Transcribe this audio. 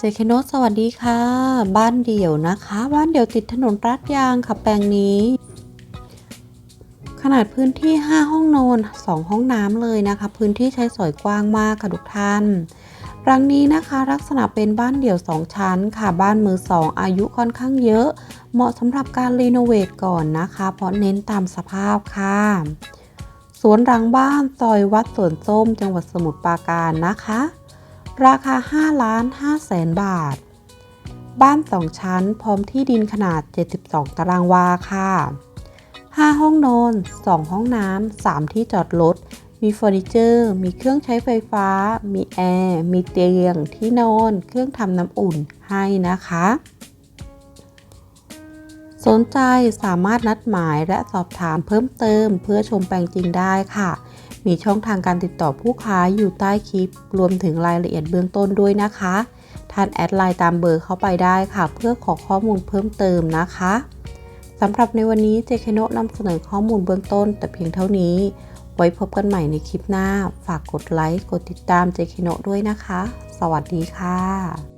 เจคโนตสวัสดีค่ะ บ้านเดี่ยวนะคะ บ้านเดี่ยวติดถนนลาดยางค่ะแปลงนี้ ขนาดพื้นที่ 5 ห้องนอน 2 ห้องน้ำเลยนะคะ พื้นที่ใช้สอยกว้างมากค่ะทุกท่านรังนี้นะคะลักษณะเป็นบ้านเดี่ยว 2 ชั้นค่ะบ้านมือ 2 อายุค่อนข้างเยอะ เหมาะสำหรับการรีโนเวทก่อนนะคะ เพราะเน้นตามสภาพค่ะสวนหลังบ้านซอยวัดสวนส้ม จังหวัดสมุทรปราการนะคะ ราคา 5 ล้าน5แสนบาท บ้าน 2 ชั้นพร้อมที่ดินขนาด 72 ตารางวาค่ะ 5 ห้องนอน 2 ห้องน้ำ 3 ที่จอดรถ มีเฟอร์นิเจอร์ มีเครื่องใช้ไฟฟ้า มีแอร์ มีเตียง ที่นอน เครื่องทำน้ำอุ่นให้นะคะ สนใจสามารถนัดหมายและสอบถามเพิ่มเติม เพื่อชมแปลงจริงได้ค่ะ มีช่องทางการติดต่อผู้ค้าอยู่ใต้คลิป รวมถึงรายละเอียดเบื้องต้นด้วยนะคะ ท่านแอดไลน์ตามเบอร์เข้าไปได้ค่ะ เพื่อขอข้อมูลเพิ่มเติมนะคะสำหรับในวันนี้เจคโนะนำเสนอข้อมูลเบื้องต้น แต่เพียงเท่านี้ ไว้พบกันใหม่ในคลิปหน้า ฝากกดไลค์ กดติดตามเจคโนะด้วยนะคะ สวัสดีค่ะ